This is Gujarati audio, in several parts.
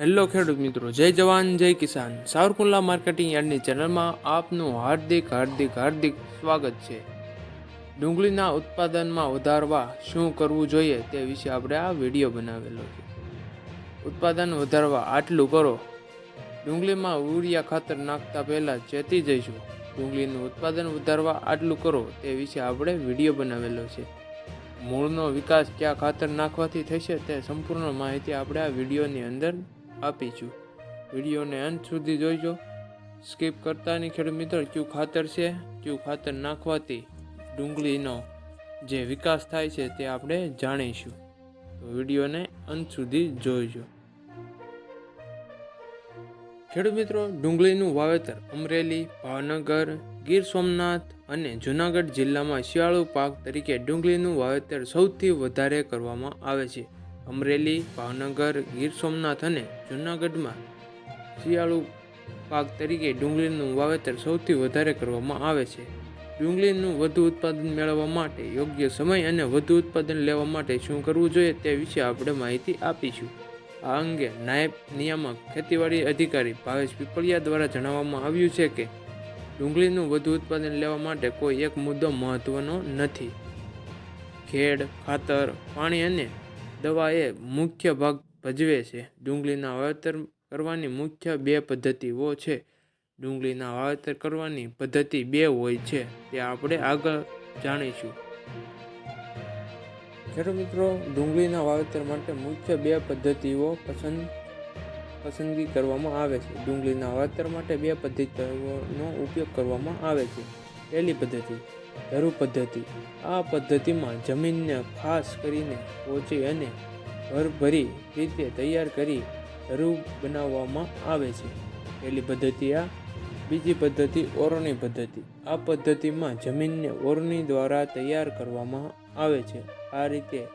હેલો ખેડૂત મિત્રો, જય જવાન, જય કિસાન. સાવરકુંડલા માર્કેટિંગ યાર્ડની ચેનલમાં આપનું હાર્દિક હાર્દિક હાર્દિક સ્વાગત છે. ડુંગળીના ઉત્પાદનમાં વધારવા શું કરવું જોઈએ તે વિશે આપણે આ વીડિયો બનાવેલો છે. ઉત્પાદન વધારવા આટલું કરો. ડુંગળીમાં યુરિયા ખાતર નાખતા પહેલાં ચેતી જઈશું. ડુંગળીનું ઉત્પાદન વધારવા આટલું કરો તે વિશે આપણે વીડિયો બનાવેલો છે. મૂળનો વિકાસ ક્યાં ખાતર નાખવાથી થશે તે સંપૂર્ણ માહિતી આપણે આ વિડીયોની અંદર આપીશું વિડીયોને અંત સુધી જોઈજો સ્કીપ કરતા નહીં ખેડૂત મિત્રો, કયું ખાતર છે, કયું ખાતર નાખવાથી ડુંગળીનો જે વિકાસ થાય છે તે આપણે જાણીશું. તો વિડીયોને અંત સુધી જોઈજો ખેડૂત મિત્રો, ડુંગળીનું વાવેતર અમરેલી, ભાવનગર, ગીર સોમનાથ અને જૂનાગઢ જિલ્લામાં શિયાળુ પાક તરીકે ડુંગળીનું વાવેતર સૌથી વધારે કરવામાં આવે છે. અમરેલી, ભાવનગર, ગીર સોમનાથ અને જૂનાગઢમાં શિયાળુ પાક તરીકે ડુંગળીનું વાવેતર સૌથી વધારે કરવામાં આવે છે. ડુંગળીનું વધુ ઉત્પાદન મેળવવા માટે યોગ્ય સમય અને વધુ ઉત્પાદન લેવા માટે શું કરવું જોઈએ તે વિશે આપણે માહિતી આપીશું. આ અંગે નાયબ નિયામક ખેતીવાડી અધિકારી ભાવેશ પીપળિયા દ્વારા જણાવવામાં આવ્યું છે કે, ડુંગળીનું વધુ ઉત્પાદન લેવા માટે કોઈ એક મુદ્દો મહત્વનો નથી. ખેડ, ખાતર, પાણી અને દવા એ મુખ્ય ભાગ ભજવે છે. ડુંગળીના વાવેતર કરવાની મુખ્ય બે પદ્ધતિઓ છે. ડુંગળીના વાવેતર કરવાની પદ્ધતિ બે હોય છે, તે આપણે આગળ જાણીશું. ખેડૂત મિત્રો, ડુંગળીના વાવેતર માટે મુખ્ય બે પદ્ધતિઓ પસંદ, પસંદગી કરવામાં આવે છે. ડુંગળીના વાવેતર માટે બે પદ્ધતિઓનો ઉપયોગ કરવામાં આવે છે. પહેલી પદ્ધતિ ધરુ પદ્ધતિ. આ પદ્ધતિમાં જમીનને ખાસ કરીને પોચી અને ભરભરી રીતે તૈયાર કરી ધરુ બનાવવામાં આવે છે. પહેલી પદ્ધતિ આ, બીજી પદ્ધતિ ઓરણી પદ્ધતિ. આ પદ્ધતિમાં જમીનને ઓરણી દ્વારા તૈયાર કરવામાં આવે છે. આ રીતે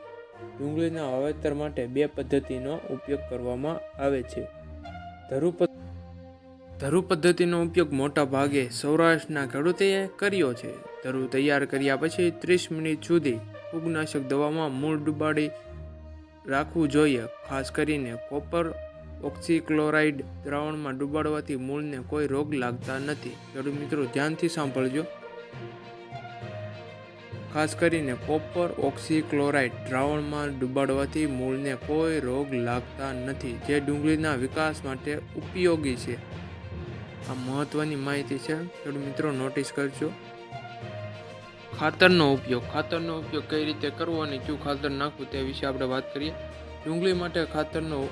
ડુંગળીના વાવેતર માટે બે પદ્ધતિનો ઉપયોગ કરવામાં આવે છે. ધરુ ધરુ પદ્ધતિનો ઉપયોગ મોટા ભાગે સૌરાષ્ટ્રના ખેડૂતોએ કર્યો છે. ધરુ તૈયાર કર્યા પછી ત્રીસ મિનિટ સુધી ફૂગનાશક દવામાં મૂળ ડુબાડી રાખવું જોઈએ, ખાસ કરીને કોપર ઓક્સીક્લોરાઇડ દ્રાવણમાં ડુબાડવાથી મૂળને કોઈ રોગ લાગતા નથી. ખેડૂત મિત્રો, ધ્યાનથી સાંભળજો. ખાસ કરીને કોપર ઓક્સીક્લોરાઇડ દ્રાવણમાં ડુબાડવાથી મૂળને કોઈ રોગ લાગતા નથી, જે ડુંગળીના વિકાસ માટે ઉપયોગી છે. આ મહત્વની માહિતી છે. ખેડૂત મિત્રો નોટિસ કરજો. ખાતરનો ઉપયોગ. ખાતરનો ઉપયોગ કઈ રીતે કરવો અને કયું ખાતર નાખવું તે વિશે આપણે વાત કરીએ. ડુંગળી માટે ખાતરનો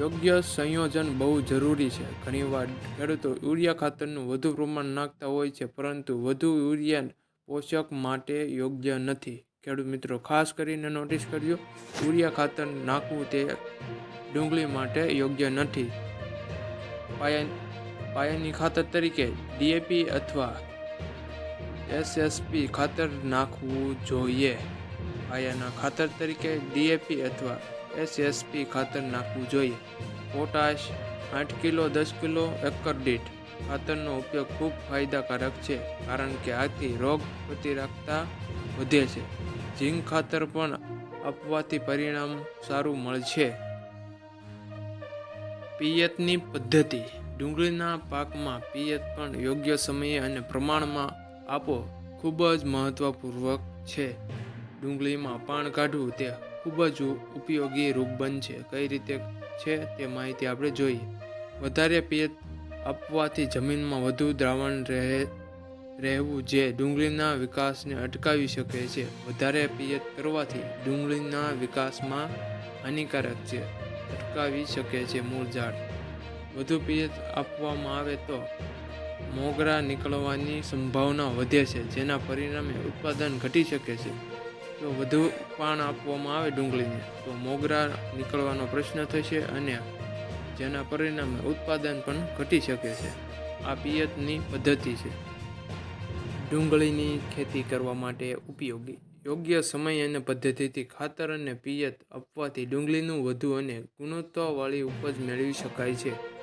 યોગ્ય સંયોજન બહુ જરૂરી છે. ઘણીવાર ખેડૂતો યુરિયા ખાતરનું વધુ પ્રમાણ નાખતા હોય છે, પરંતુ વધુ યુરિયા પોષક માટે યોગ્ય નથી. ખેડૂત મિત્રો, ખાસ કરીને નોટિસ કરજો. યુરિયા ખાતર નાખવું તે ડુંગળી માટે યોગ્ય નથી. પાયા પાયાની ખાતર તરીકે ડીએપી અથવા એસએસપી ખાતર નાખવું જોઈએ. પાયાના ખાતર તરીકે ડીએપી અથવા એસએસપી ખાતર નાખવું જોઈએ. પોટાશ આઠ કિલો, દસ કિલો એકર દીઠ ખાતરનો ઉપયોગ ખૂબ ફાયદાકારક છે, કારણ કે આથી રોગ પ્રતિરક્ષતા વધે છે. ઝીંક ખાતર પણ આપવાથી પરિણામ સારું મળશે. પિયતની પદ્ધતિ ડુંગળીના પાકમાં પિયત પણ યોગ્ય સમયે અને પ્રમાણમાં આપો ખૂબ જ મહત્વપૂર્વક છે. ડુંગળીમાં પાણ કાઢવું તે ખૂબ જ ઉપયોગી રૂપ બનશે કઈ રીતે છે તે માહિતી આપણે જોઈએ. વધારે પિયત આપવાથી જમીનમાં વધુ દ્રાવણ રહે, રહેવું જે ડુંગળીના વિકાસને અટકાવી શકે છે. વધારે પિયત કરવાથી ડુંગળીના વિકાસમાં હાનિકારક છે. અટકાવી શકે છે મૂળ ઝાડ. વધુ પિયત આપવામાં આવે તો મોગરા નીકળવાની સંભાવના વધે છે, જેના પરિણામે ઉત્પાદન ઘટી શકે છે. જો વધુ પાણ આપવામાં આવે ડુંગળીને, તો મોગરા નીકળવાનો પ્રશ્ન થશે અને જેના પરિણામે ઉત્પાદન પણ ઘટી શકે છે. આ પિયતની પદ્ધતિ છે. ડુંગળીની ખેતી કરવા માટે ઉપયોગી. યોગ્ય સમય અને પદ્ધતિથી ખાતર અને પિયત આપવાથી ડુંગળીનું વધુ અને ગુણવત્તાવાળી ઉપજ મેળવી શકાય છે.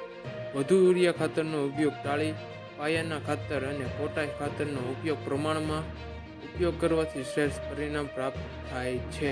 વધુ યુરિયા ખાતરનો ઉપયોગ ટાળી, પાયાના ખાતર અને પોટાશ ખાતરનો ઉપયોગ પ્રમાણમાં ઉપયોગ કરવાથી શ્રેષ્ઠ પરિણામ પ્રાપ્ત થાય છે.